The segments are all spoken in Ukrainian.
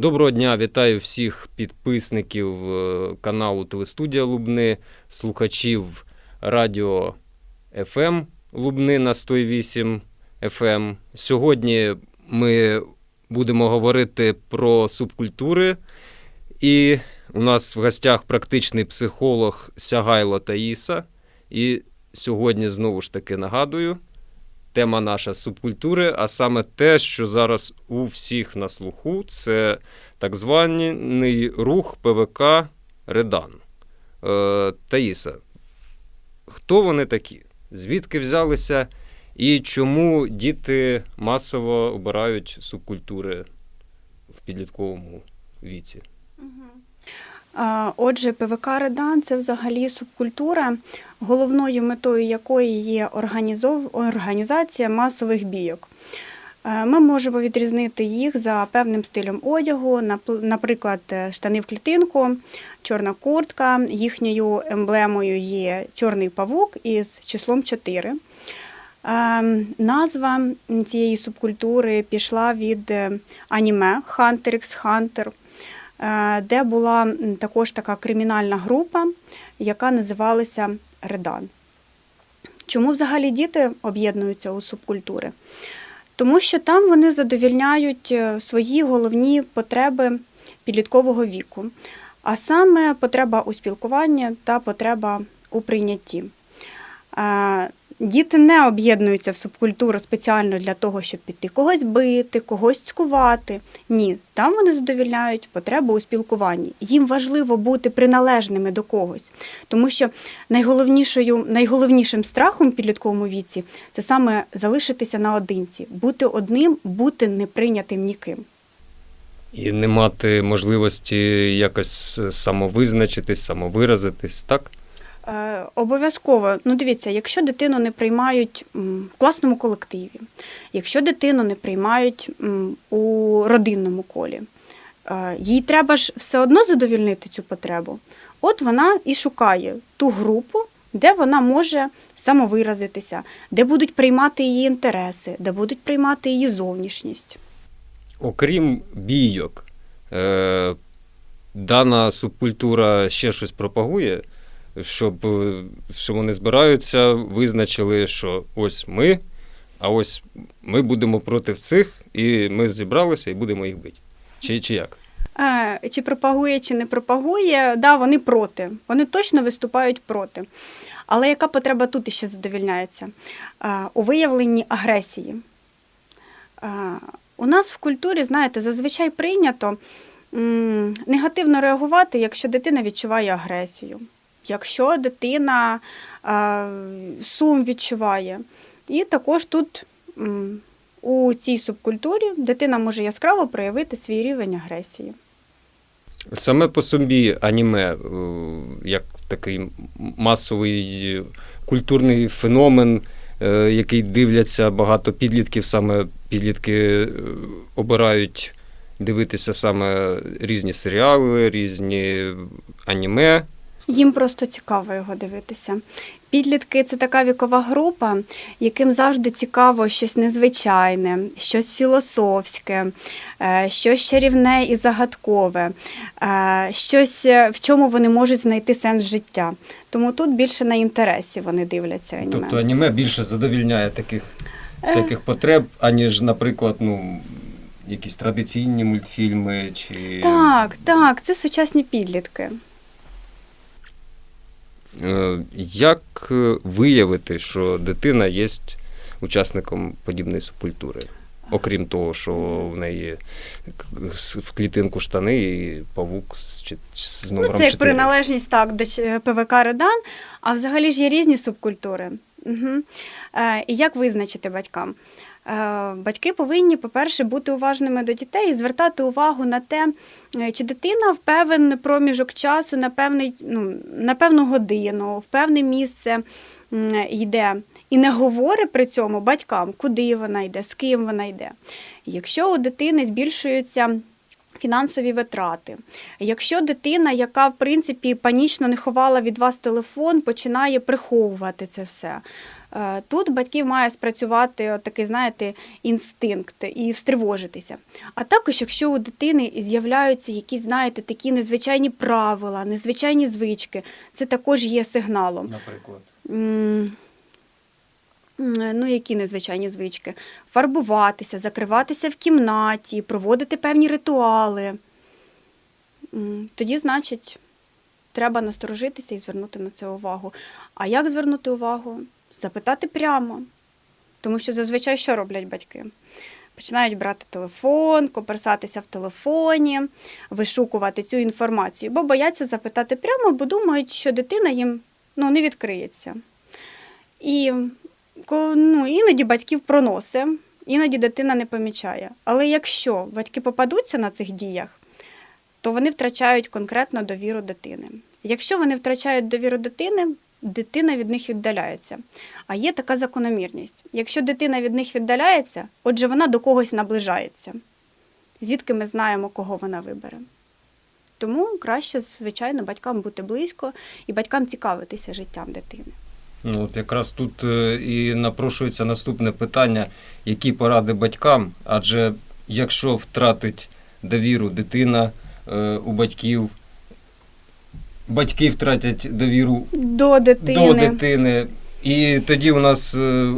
Доброго дня, вітаю всіх підписників е, каналу Телестудія Лубни, слухачів радіо FM Лубни на 108 FM. Сьогодні ми будемо говорити про субкультури. І у нас в гостях практичний психолог Сягайло Таїса. І сьогодні знову ж таки нагадую, тема наша субкультури, а саме те, що зараз у всіх на слуху, це так званий рух ПВК Редан. Е, Таїса, хто вони такі? Звідки взялися і чому діти масово обирають субкультури в підлітковому віці? А, Отже, ПВК Редан це взагалі субкультура, головною метою якої є організація масових бійок. Ми можемо відрізнити їх за певним стилем одягу, наприклад, штани в клітинку, чорна куртка. Їхньою емблемою є чорний павук із числом 4. Е, Назва цієї субкультури пішла від е, аніме Hunter x Hunter де була також така кримінальна група, яка називалася Редан. Чому взагалі діти об'єднуються у субкультури? Тому що там вони задовільняють е, свої головні потреби підліткового віку, а саме потреба у спілкуванні та потреба у прийнятті. Діти не об'єднуються в субкультуру спеціально для того, щоб піти когось бити, когось цькувати. Ні, там вони задовільняють потребу у спілкуванні. Їм важливо бути приналежними до когось, тому що найголовнішою, найголовнішим страхом в підлітковому віці це саме залишитися наодинці, бути одним, бути неприйнятим ніким. І не мати можливості якось самовизначитись, самовиразитись, так? Е, Обов'язково, ну дивіться, якщо дитину не приймають в класному колективі, якщо дитину не приймають у родинному колі, е, їй треба ж все одно задовільнити цю потребу. От вона і шукає ту групу, де вона може самовиразитися, де будуть приймати її інтереси, де будуть приймати її зовнішність. Окрім бійок, е, дана субкультура ще щось пропагує, щоб, е, що вони збираються, визначили, що ось ми, а ось ми будемо проти цих, і ми зібралися і будемо їх бити. Чи, чи як? Чи пропагує, чи не пропагує, да, вони проти. Вони точно виступають проти. Але яка потреба тут іще задовільняється? У виявленні агресії. У нас в культурі, знаєте, зазвичай прийнято негативно реагувати, якщо дитина відчуває агресію, якщо дитина е, сум відчуває. І також тут у цій субкультурі дитина може яскраво проявити свій рівень агресії. Саме по собі аніме, е, як такий масовий культурний феномен, е, який дивляться багато підлітків, саме підлітки обирають дивитися саме різні серіали, різні аніме. Їм просто цікаво його дивитися. Підлітки це така вікова група, яким завжди цікаво щось незвичайне, щось філософське, е, щось чарівне і загадкове, е, щось, е, в чому вони можуть знайти сенс життя. Тому тут більше на інтересі вони дивляться аніме. Тобто аніме більше задовільняє таких всяких потреб, аніж, наприклад, ну, якісь традиційні мультфільми чи. Так, так, це сучасні підлітки. Е, Як е, виявити, що дитина є учасником подібної субкультури? Окрім того, що в неї в клітинку штани і павук з, з Ну, це як 4. приналежність так, до ПВК Редан, а взагалі ж є різні субкультури. Угу. І як визначити батькам? Е, батьки повинні, по-перше, бути уважними до дітей і звертати увагу на те, е, чи дитина в певний проміжок часу, на, певний, ну, на певну годину, в певне місце йде. І не говорить при цьому батькам, куди вона йде, з ким вона йде. Якщо у дитини збільшуються Фінансові витрати. Якщо дитина, яка в принципі панічно не ховала від вас телефон, починає приховувати це все. Е, Тут батьків має спрацювати от такий, знаєте, інстинкт і встривожитися. А також, якщо у дитини з'являються якісь, знаєте, такі незвичайні правила, незвичайні звички, це також є сигналом. Наприклад. Ну, які незвичайні звички? Фарбуватися, закриватися в кімнаті, проводити певні ритуали. Тоді, значить, треба насторожитися і звернути на це увагу. А як звернути увагу? Запитати прямо. Тому що зазвичай що роблять батьки? Починають брати телефон, коперсатися в телефоні, вишукувати цю інформацію, бо бояться запитати прямо, бо думають, що дитина їм ну, не відкриється. І ну, іноді батьків проносить, іноді дитина не помічає. Але якщо батьки попадуться на цих діях, то вони втрачають конкретно довіру дитини. Якщо вони втрачають довіру дитини, дитина від них віддаляється. А є така закономірність. Якщо дитина від них віддаляється, отже, вона до когось наближається. Звідки ми знаємо, кого вона вибере? Тому краще, звичайно, батькам бути близько і батькам цікавитися життям дитини. Ну, от якраз тут е, і напрошується наступне питання: які поради батькам? Адже якщо втратить довіру дитина е, у батьків, батьки втратять довіру До дитини. до дитини, і тоді у нас е,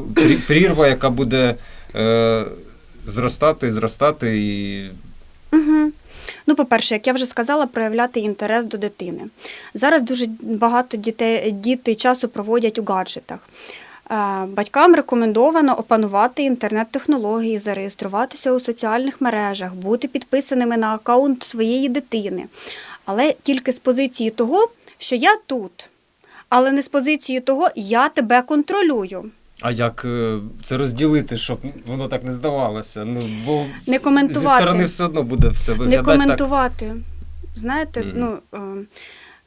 прірва, яка буде е, зростати, зростати і Угу. Ну, по-перше, як я вже сказала, проявляти інтерес до дитини. Зараз дуже багато дітей, діти часу проводять у гаджетах. Е, Батькам рекомендовано опанувати інтернет-технології, зареєструватися у соціальних мережах, бути підписаними на аккаунт своєї дитини. Але тільки з позиції того, що я тут, але не з позиції того, я тебе контролюю. А як е, це розділити, щоб воно так не здавалося? Ну, бо Не зі сторони все одно буде все не виглядати так. коментувати. Знаєте, Мгм. ну,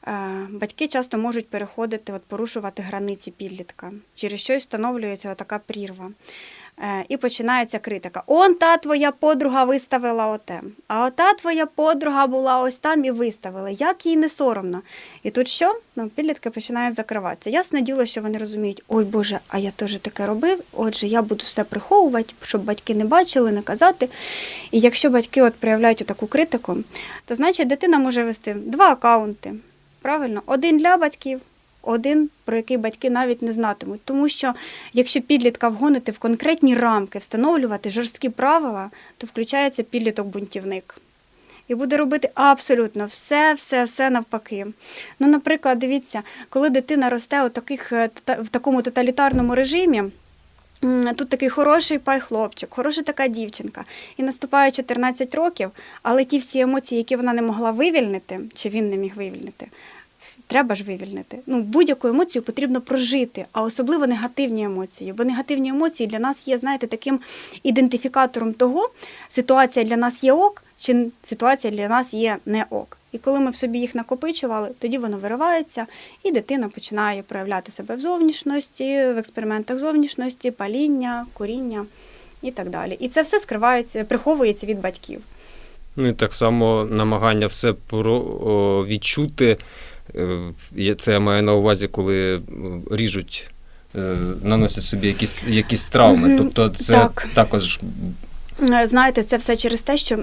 е, е, батьки часто можуть переходити, от, порушувати границі підлітка. Через щось встановлюється така прірва. Е, і починається критика. Он та твоя подруга виставила оте, а ота твоя подруга була ось там і виставила. Як їй не соромно? І тут що? Ну, підлітки починають закриватися. Ясне діло, що вони розуміють, ой Боже, а я теж таке робив, отже, я буду все приховувати, щоб батьки не бачили, не казати. І якщо батьки от проявляють таку критику, то значить дитина може вести два акаунти. Правильно, один для батьків, один, про який батьки навіть не знатимуть. Тому що якщо підлітка вгонити в конкретні рамки, встановлювати жорсткі правила, то включається підліток-бунтівник. І буде робити абсолютно все, все, все навпаки. Ну, наприклад, дивіться, коли дитина росте у таких, е, в такому тоталітарному режимі, тут такий хороший пай хлопчик, хороша така дівчинка, і наступає 14 років, але ті всі емоції, які вона не могла вивільнити, чи він не міг вивільнити, треба ж вивільнити. Ну, будь-яку емоцію потрібно прожити, а особливо негативні емоції. Бо негативні емоції для нас є, знаєте, таким ідентифікатором того, ситуація для нас є ок, чи ситуація для нас є не ок. І коли ми в собі їх накопичували, тоді воно виривається, і дитина починає проявляти себе в зовнішності, в експериментах зовнішності, паління, коріння і так далі. І це все скривається, приховується від батьків. Ну і так само намагання все про відчути. Е, Це я маю на увазі, коли ріжуть, е, наносять собі якісь, якісь травми. Тобто це так. також Е, Знаєте, це все через те, що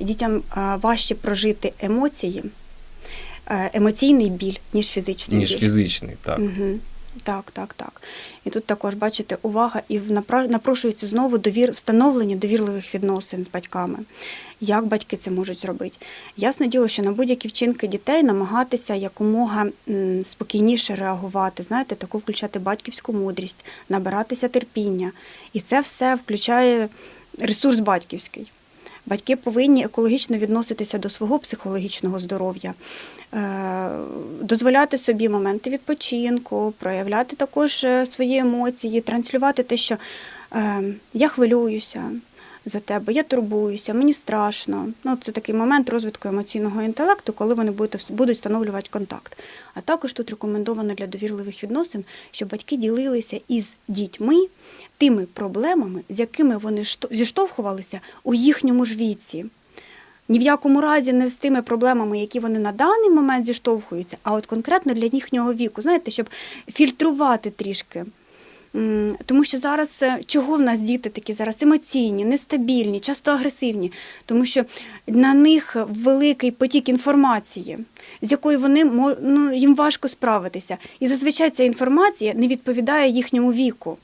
дітям е, важче прожити емоції, е, емоційний біль, ніж фізичний ніж біль. фізичний. Так. Угу. Так, так, так. І тут також бачите увага і напрошується знову довір, встановлення довірливих відносин з батьками. Як батьки це можуть зробити? Ясне діло, що на будь-які вчинки дітей намагатися якомога спокійніше реагувати, знаєте, таку включати батьківську мудрість, набиратися терпіння. І це все включає ресурс батьківський. Батьки повинні екологічно відноситися до свого психологічного здоров'я, е, дозволяти собі моменти відпочинку, проявляти також е, свої емоції, транслювати те, що е, я хвилююся за тебе, я турбуюся, мені страшно. Ну, це такий момент розвитку емоційного інтелекту, коли вони будуть, встановлювати контакт. А також тут рекомендовано для довірливих відносин, щоб батьки ділилися із дітьми тими проблемами, з якими вони зіштовхувалися у їхньому ж віці. Ні в якому разі не з тими проблемами, які вони на даний момент зіштовхуються, а от конкретно для їхнього віку, знаєте, щоб фільтрувати трішки. Тому що зараз е, чого в нас діти такі зараз емоційні, нестабільні, часто агресивні, тому що на них великий потік інформації, з якою вони ну, їм важко справитися. І зазвичай ця інформація не відповідає їхньому віку.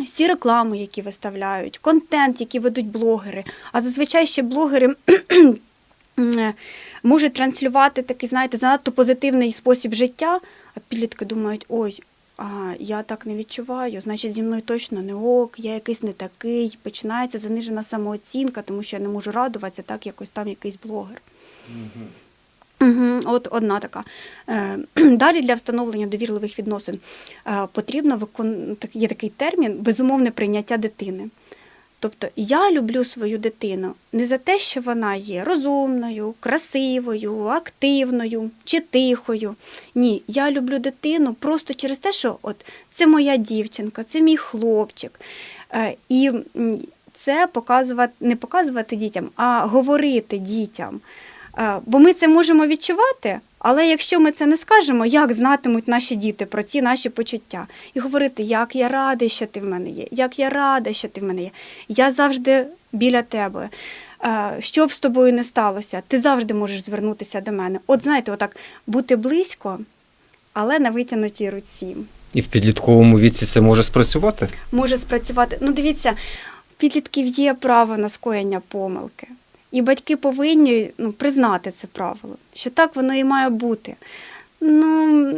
Всі реклами, які виставляють, контент, який ведуть блогери. А зазвичай ще блогери можуть транслювати такий, знаєте, занадто позитивний спосіб життя, а підлітки думають, ой, а я так не відчуваю, значить зі мною точно не ок, я якийсь не такий. Починається занижена самооцінка, тому що я не можу радуватися, так якось там якийсь блогер. Угу, от одна така. Е, Далі для встановлення довірливих відносин е, потрібно викон... є такий термін безумовне прийняття дитини. Тобто я люблю свою дитину не за те, що вона є розумною, красивою, активною чи тихою. Ні, я люблю дитину просто через те, що от це моя дівчинка, це мій хлопчик. Е, І це показувати, не показувати дітям, а говорити дітям. Е, Бо ми це можемо відчувати, але якщо ми це не скажемо, як знатимуть наші діти про ці наші почуття? І говорити, як я радий, що ти в мене є, як я рада, що ти в мене є. Я завжди біля тебе. Е, Що б з тобою не сталося, ти завжди можеш звернутися до мене. От знаєте, отак бути близько, але на витягнутій руці. І в підлітковому віці це може спрацювати? Може спрацювати. Ну, дивіться, підлітків є право на скоєння помилки. І батьки повинні ну, признати це правило, що так воно і має бути. Ну,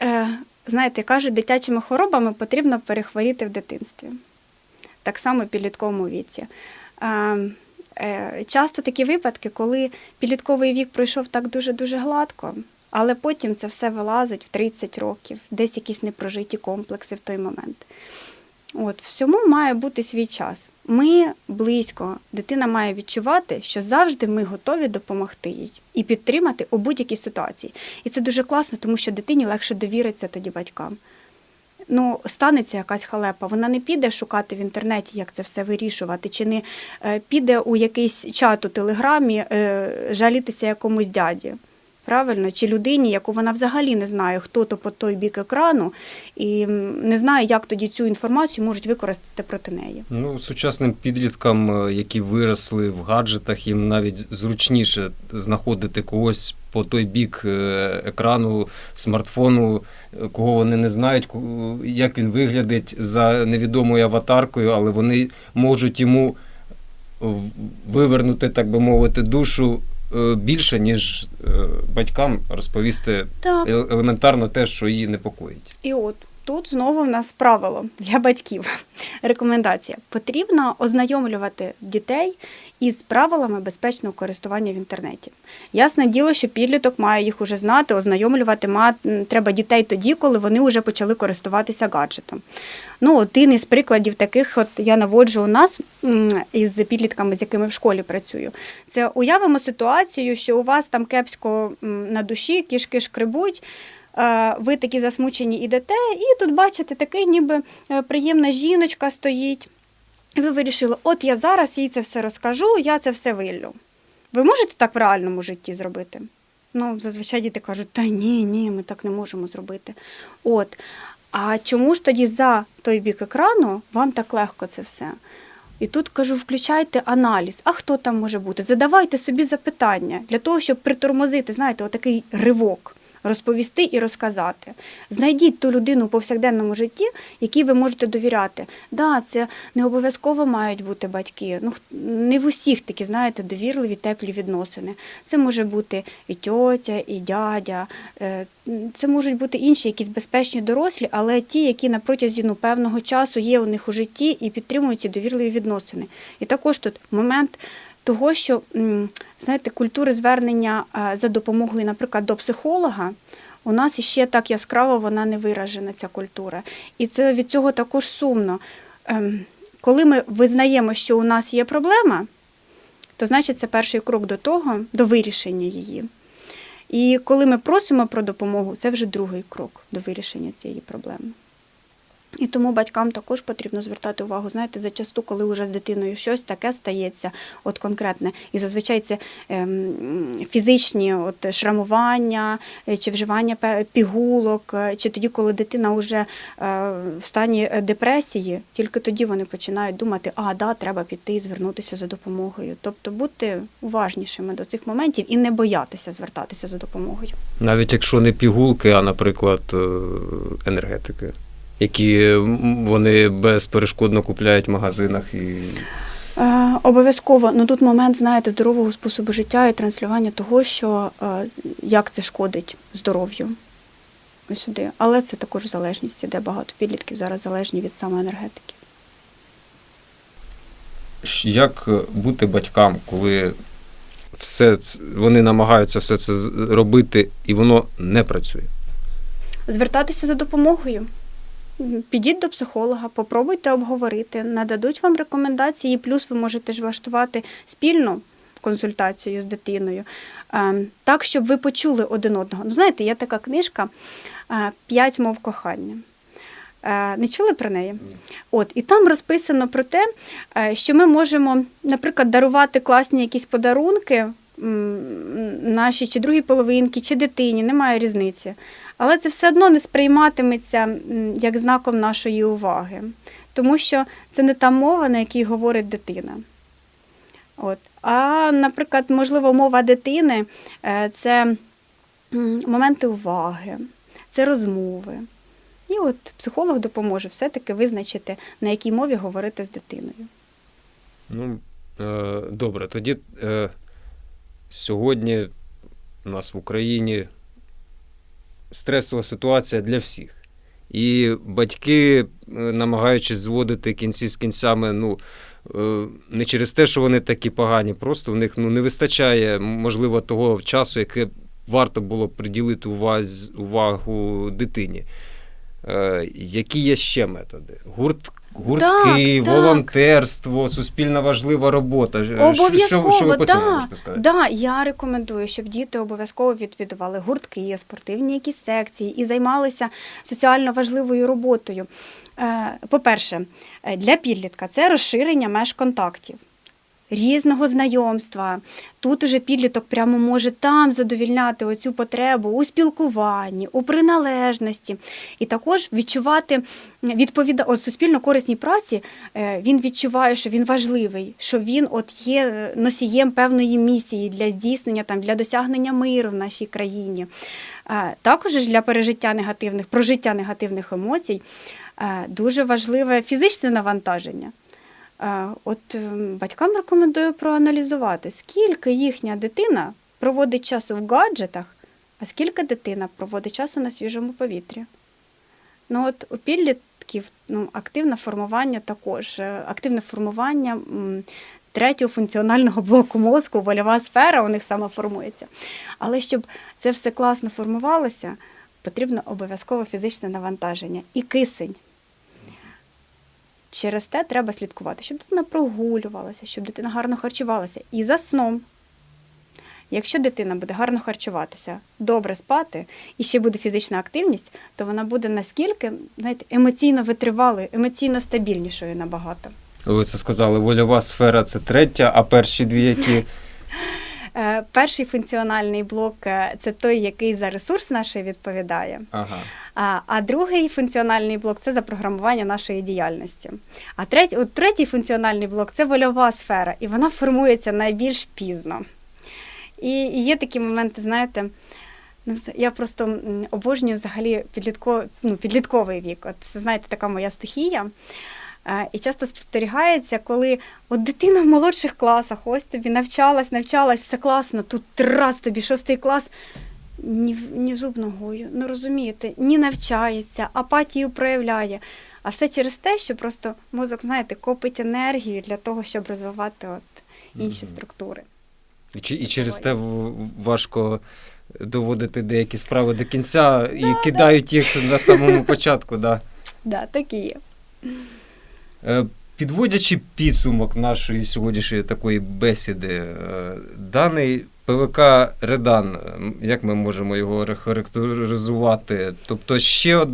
е, знаєте, кажуть, дитячими хворобами потрібно перехворіти в дитинстві. Так само в підлітковому віці. Е, е, часто такі випадки, коли підлітковий вік пройшов так дуже-дуже гладко, але потім це все вилазить в 30 років, десь якісь непрожиті комплекси в той момент. От, всьому має бути свій час. Ми близько, дитина має відчувати, що завжди ми готові допомогти їй і підтримати у будь-якій ситуації. І це дуже класно, тому що дитині легше довіриться тоді батькам. Ну, станеться якась халепа, вона не піде шукати в інтернеті, як це все вирішувати, чи не е, піде у якийсь чат у телеграмі е, жалітися якомусь дяді. Правильно, чи людині, яку вона взагалі не знає, хто то по той бік екрану, і не знає, як тоді цю інформацію можуть використати проти неї. Ну, сучасним підліткам, е, які виросли в гаджетах, їм навіть зручніше знаходити когось по той бік е, екрану, смартфону, е, кого вони не знають, як він виглядить за невідомою аватаркою, але вони можуть йому вивернути, так би мовити, душу більше, ніж е, батькам розповісти Так. е- елементарно те, що її непокоїть. І от тут знову в нас правило для батьків. Рекомендація: потрібно ознайомлювати дітей із правилами безпечного користування в інтернеті. Ясне діло, що підліток має їх уже знати, ознайомлювати ма- треба дітей тоді, коли вони вже почали користуватися гаджетом. Ну, один із прикладів таких, от я наводжу у нас із підлітками, з якими в школі працюю. Це уявимо ситуацію, що у вас там кепсько на душі, кішки шкребуть. Е, Ви такі засмучені ідете, і тут бачите, такий ніби е, приємна жіночка стоїть. І ви вирішили, от я зараз їй це все розкажу, я це все виллю. Ви можете так в реальному житті зробити? Ну, зазвичай діти кажуть, та ні, ні, ми так не можемо зробити. От. А чому ж тоді за той бік екрану вам так легко це все? І тут кажу, включайте аналіз. А хто там може бути? Задавайте собі запитання для того, щоб притормозити, знаєте, отакий ривок. Розповісти і розказати. Знайдіть ту людину у повсякденному житті, якій ви можете довіряти. Да, це не обов'язково мають бути батьки. Ну не в усіх такі, знаєте, довірливі, теплі відносини. Це може бути і тьотя, і дядя. Е, Це можуть бути інші якісь безпечні дорослі, але ті, які на протязі ну, певного часу є у них у житті і підтримують ці довірливі відносини. І також тут момент того, що знаєте, культури звернення е, за допомогою, наприклад, до психолога. У нас іще так яскраво вона не виражена, ця культура. І це від цього також сумно. Ем, Коли ми визнаємо, що у нас є проблема, то значить це перший крок до того, до вирішення її. І коли ми просимо про допомогу, це вже другий крок до вирішення цієї проблеми. І тому батькам також потрібно звертати увагу. Знаєте, зачасту, коли вже з дитиною щось таке стається, от конкретне, і зазвичай це ем, фізичні от, шрамування е, чи вживання пігулок, е, чи тоді, коли дитина вже е, в стані депресії, тільки тоді вони починають думати, а да, треба піти і звернутися за допомогою. Тобто бути уважнішими до цих моментів і не боятися звертатися за допомогою. Навіть якщо не пігулки, а, наприклад, енергетики, які вони безперешкодно купляють в магазинах і. Е, Обов'язково, ну тут момент, знаєте, здорового способу життя і транслювання того, що е, як це шкодить здоров'ю. Сюди. Але це також залежність, де багато підлітків зараз залежні від самоенергетики. Як е, бути батькам, коли все ц- вони намагаються все це робити, і воно не працює? Звертатися за допомогою. Підіть до психолога, попробуйте обговорити, нададуть вам рекомендації, і плюс ви можете ж влаштувати спільну консультацію з дитиною, е, так, щоб ви почули один одного. Ну, знаєте, є така книжка е, П'ять мов кохання. Е, Не чули про неї? От, і там розписано про те, е, що ми можемо, наприклад, дарувати класні якісь подарунки нашій чи другій половинці, чи дитині, немає різниці. Але це все одно не сприйматиметься як знаком нашої уваги, тому що це не та мова, на якій говорить дитина. От. А, наприклад, можливо, мова дитини е, це моменти уваги, це розмови. І от психолог допоможе все-таки визначити, на якій мові говорити з дитиною. Ну, е, добре, тоді е, сьогодні у нас в Україні стресова ситуація для всіх. І батьки, е, намагаючись зводити кінці з кінцями, ну, е, не через те, що вони такі погані, просто в них ну, не вистачає, можливо, того часу, яке варто було приділити уваз, увагу дитині. Е, які є ще методи? Гурт, гуртки, Так, так. волонтерство, суспільна важлива робота. Е, Обов'язково, що, що ви по цьому да, можете сказати? да, я рекомендую, щоб діти обов'язково відвідували гуртки, спортивні якісь секції і займалися соціально важливою роботою. Е, По-перше, е, для підлітка це розширення меж контактів. Різного знайомства. Тут уже підліток прямо може там задовільняти оцю потребу у спілкуванні, у приналежності, і також відчувати відповіда от суспільно корисній праці. е, Він відчуває, що він важливий, що він от є е, носієм певної місії для здійснення там для досягнення миру в нашій країні. Е, Також для пережиття негативних, прожиття негативних емоцій дуже важливе фізичне навантаження. Е, От ем, батькам рекомендую проаналізувати, скільки їхня дитина проводить часу в гаджетах, а скільки дитина проводить часу на свіжому повітрі. Ну от у підлітків ну, активне формування також, е, активне формування третього функціонального блоку мозку, вольова сфера у них саме формується. Але щоб це все класно формувалося, потрібно обов'язково фізичне навантаження і кисень. Через те треба слідкувати, щоб дитина прогулювалася, щоб дитина гарно харчувалася. І за сном. Якщо дитина буде гарно харчуватися, добре спати і ще буде фізична активність, то вона буде наскільки знаєте, емоційно витривалою, емоційно стабільнішою набагато. Ви це сказали, вольова сфера це третя, а перші дві які. Е, перший функціональний блок е, це той, який за ресурс наш відповідає. Ага. А, а другий функціональний блок це запрограмування нашої діяльності. А третій, от третій функціональний блок це вольова сфера, і вона формується найбільш пізно. І, і є такі моменти, знаєте, ну, я просто обожнюю взагалі підлітко, ну, підлітковий вік. От це, знаєте, така моя стихія. Е, І часто спостерігається, коли от дитина в молодших класах, ось тобі навчалась, навчалась, все класно, тут раз тобі шостий клас, ні, ні зуб ногою, ну розумієте, ні навчається, апатію проявляє. А все через те, що просто мозок, знаєте, копить енергію для того, щоб розвивати от інші Мгм. структури. І, і через те важко доводити деякі справи до кінця і кидають їх на самому початку. Да. Да, так і є. Е, Підводячи підсумок нашої сьогоднішньої такої бесіди, е, даний ПВК Редан, е, як ми можемо його характеризувати? Тобто ще од...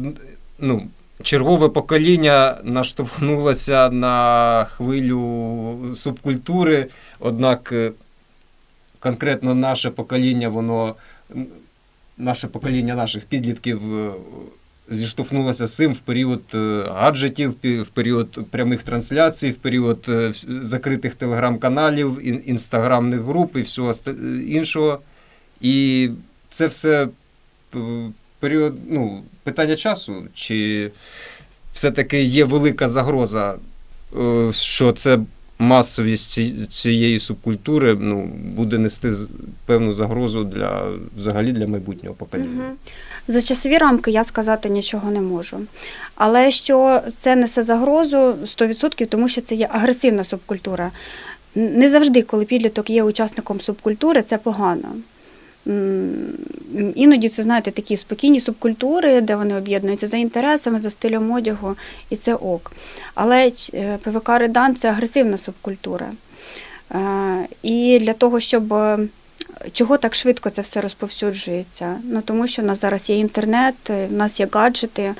ну, чергове покоління наштовхнулося на хвилю субкультури, однак конкретно наше покоління, воно наше покоління наших підлітків е, зіштовхнулося з цим в період е, гаджетів, в період прямих трансляцій, в період е, закритих телеграм-каналів, інстаграмних груп і всього іншого. І це все е, період, ну, питання часу, чи все-таки є велика загроза, е, що це масовість цієї субкультури ну, буде нести певну загрозу для взагалі для майбутнього покоління. Угу. За часові рамки я сказати нічого не можу. Але що це несе загрозу 100%, тому що це є агресивна субкультура. Не завжди, коли підліток є учасником субкультури, це погано. Іноді це, знаєте, такі спокійні субкультури, де вони об'єднуються за інтересами, за стилем одягу, і це ок. Але е, ПВК Редан це агресивна субкультура. Е, І для того, щоб е, чого так швидко це все розповсюджується? Ну тому що в нас зараз є інтернет, в нас є гаджети,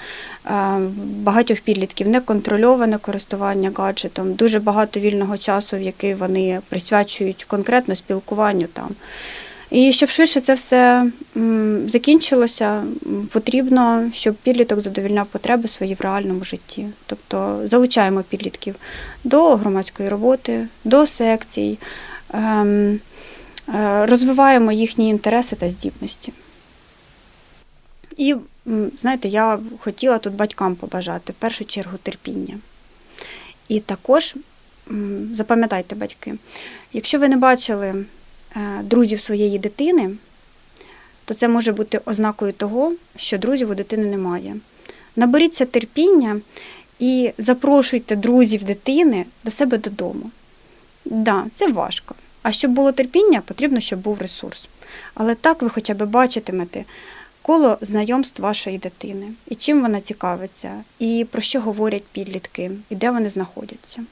багатьох підлітків неконтрольоване користування гаджетом, дуже багато вільного часу, в який вони присвячують конкретно спілкуванню там. І щоб швидше це все закінчилося, потрібно, щоб підліток задовільняв потреби свої в реальному житті. Тобто залучаємо підлітків до громадської роботи, до секцій, ем, е, розвиваємо їхні інтереси та здібності. І, знаєте, я хотіла тут батькам побажати в першу чергу терпіння. І також запам'ятайте, батьки, якщо ви не бачили друзів своєї дитини, то це може бути ознакою того, що друзів у дитини немає. Наберіться терпіння і запрошуйте друзів дитини до себе додому. Да, це важко. А щоб було терпіння, потрібно, щоб був ресурс. Але так ви хоча б бачитимете коло знайомств вашої дитини, і чим вона цікавиться, і про що говорять підлітки, і де вони знаходяться.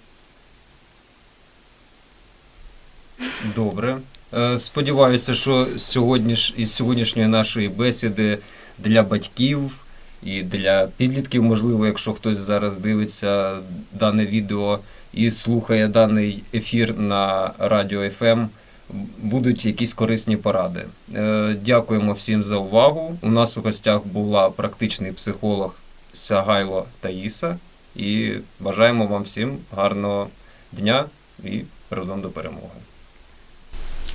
Добре. Е, Сподіваюся, що сьогодні із сьогоднішньої нашої бесіди для батьків і для підлітків, можливо, якщо хтось зараз дивиться дане відео і слухає даний ефір на радіо ФМ, будуть якісь корисні поради. Е, Дякуємо всім за увагу. У нас у гостях була практичний психолог Сягайло Таїса. І бажаємо вам всім гарного дня і разом до перемоги.